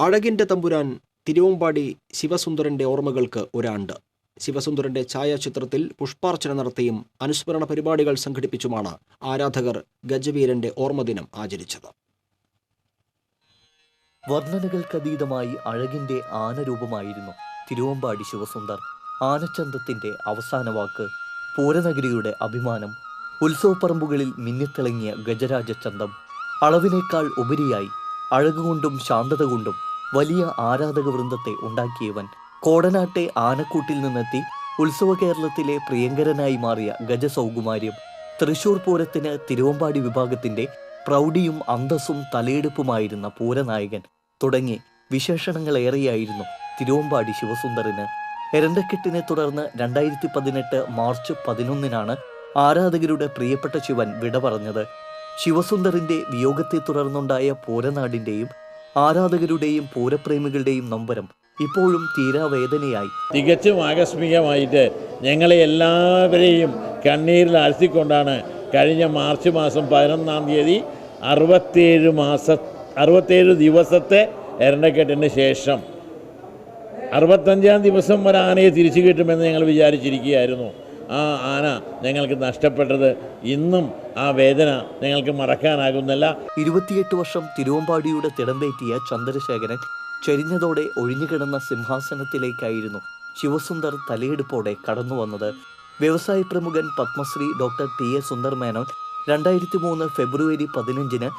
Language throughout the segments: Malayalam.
അഴകിന്റെ തമ്പുരാൻ തിരുവമ്പാടി ശിവസുന്ദരന്റെ ഓർമ്മകൾക്ക് ഒരാണ്ട്. ശിവസുന്ദരന്റെ ഛായാചിത്രത്തിൽ പുഷ്പാർച്ചന നടത്തിയും അനുസ്മരണ പരിപാടികൾ സംഘടിപ്പിച്ചുമാണ് ആരാധകർ ഗജവീരന്റെ ഓർമ്മദിനം ആചരിച്ചത്. വർണനകൾക്കതീതമായി അഴകിന്റെ ആനരൂപമായിരുന്നു തിരുവമ്പാടി ശിവസുന്ദർ. ആനച്ചന്തത്തിന്റെ അവസാന വാക്ക് പൂരനഗരിയുടെ അഭിമാനം ഉത്സവപ്പറമ്പുകളിൽ മിന്നിത്തിളങ്ങിയ ഗജരാജ ചന്തം അളവിനേക്കാൾ ഉപരിയായി അഴകുകൊണ്ടും ശാന്തത കൊണ്ടും വലിയ ആരാധക വൃന്ദത്തെ ഉണ്ടാക്കിയവൻ കോടനാട്ടെ ആനക്കൂട്ടിൽ നിന്നെത്തി ഉത്സവ കേരളത്തിലെ പ്രിയങ്കരനായി മാറിയ ഗജസൗകുമാര്യം തൃശൂർ പൂരത്തിന് തിരുവമ്പാടി വിഭാഗത്തിന്റെ പ്രൗഢിയും അന്തസ്സും തലയെടുപ്പുമായിരുന്ന പൂരനായകൻ തുടങ്ങി വിശേഷണങ്ങളേറെയായിരുന്നു തിരുവമ്പാടി ശിവസുന്ദറിന്. എരണ്ടക്കെട്ടിനെ തുടർന്ന് രണ്ടായിരത്തി പതിനെട്ട് മാർച്ച് പതിനൊന്നിനാണ് ആരാധകരുടെ പ്രിയപ്പെട്ട ശിവൻ വിട പറഞ്ഞത്. ശിവസുന്ദറിന്റെ വിയോഗത്തെ തുടർന്നുണ്ടായ പൂരനാടിന്റെയും ആരാധകരുടെയും പൂരപ്രേമികളുടെയും നൊമ്പരം ഇപ്പോഴും തീരാവേദനയായി. തികച്ചും ആകസ്മികമായിട്ട് ഞങ്ങളെ എല്ലാവരെയും കണ്ണീരിൽ ആഴ്ത്തിക്കൊണ്ടാണ് കഴിഞ്ഞ മാർച്ച് മാസം പതിനൊന്നാം തീയതി അറുപത്തേഴ് മാസ അറുപത്തേഴ് ദിവസത്തെ എരണ്ടക്കെട്ടിന് ശേഷം അറുപത്തഞ്ചാം ദിവസം ഒരു ആനയെ തിരിച്ചു കിട്ടുമെന്ന് ഞങ്ങൾ വിചാരിച്ചിരിക്കുകയായിരുന്നു. ആ ആന ഞങ്ങൾക്ക് നഷ്ടപ്പെട്ടത് ഇന്നും ആ വേദന ഞങ്ങൾക്ക് മറക്കാനാകുന്നില്ല. ഇരുപത്തിയെട്ട് വർഷം തിരുവമ്പാടിയുടെ തിടമ്പേറ്റിയ ചന്ദ്രശേഖരൻ ചരിഞ്ഞതോടെ ഒഴിഞ്ഞുകിടന്ന സിംഹാസനത്തിലേക്കായിരുന്നു ശിവസുന്ദർ തലയെടുപ്പോടെ കടന്നു വന്നത്. വ്യവസായ പ്രമുഖൻ Padmashri doctor T A Sundar Menon രണ്ടായിരത്തി മൂന്ന് ഫെബ്രുവരി പതിനഞ്ചിന്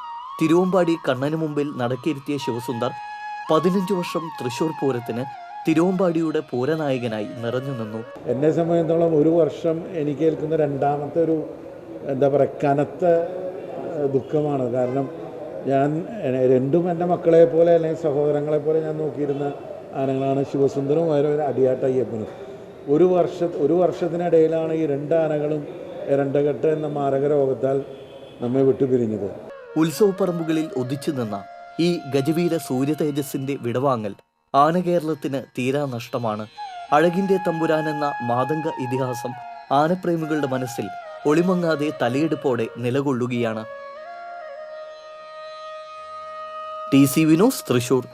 തിരുവമ്പാടി കണ്ണനു മുമ്പിൽ നടക്കിയിരുത്തിയ ശിവസുന്ദർ പതിനഞ്ച് വർഷം തൃശൂർ പൂരത്തിന് തിരുവമ്പാടിയുടെ പൂരനായകനായി നിറഞ്ഞു നിന്നു. എന്നെ സംബന്ധിച്ചിടത്തോളം ഒരു വർഷം എനിക്ക് ഏൽക്കുന്ന രണ്ടാമത്തെ ഒരു എന്താ പറയുക കനത്ത ദുഃഖമാണ്. കാരണം ഞാൻ രണ്ടും എന്റെ മക്കളെ പോലെ അല്ലെങ്കിൽ സഹോദരങ്ങളെ പോലെ ഞാൻ നോക്കിയിരുന്ന ആനകളാണ് ശിവസുന്ദരവും ഒരു അടിയാട്ട അയ്യപ്പനും. ഒരു വർഷ ഒരു വർഷത്തിനിടയിലാണ് ഈ രണ്ട് ആനകളും രണ്ടകെട്ട് എന്ന മാരക രോഗത്താൽ നമ്മെ വിട്ടുപിരിഞ്ഞത് ഉത്സവപ്പറമ്പുകളിൽ ഒതിച്ചു നിന്ന ഈ ഗജവീര സൂര്യ തേജസ്സിന്റെ വിടവാങ്ങൽ ആനകേരളത്തിന് തീരാ നഷ്ടമാണ്. അഴകിന്റെ തമ്പുരാൻ എന്ന മാതംഗ ഇതിഹാസം ആനപ്രേമികളുടെ മനസ്സിൽ ഒളിമങ്ങാതെ തലയെടുപ്പോടെ നിലകൊള്ളുകയാണ്. T C Vinos Thrissur.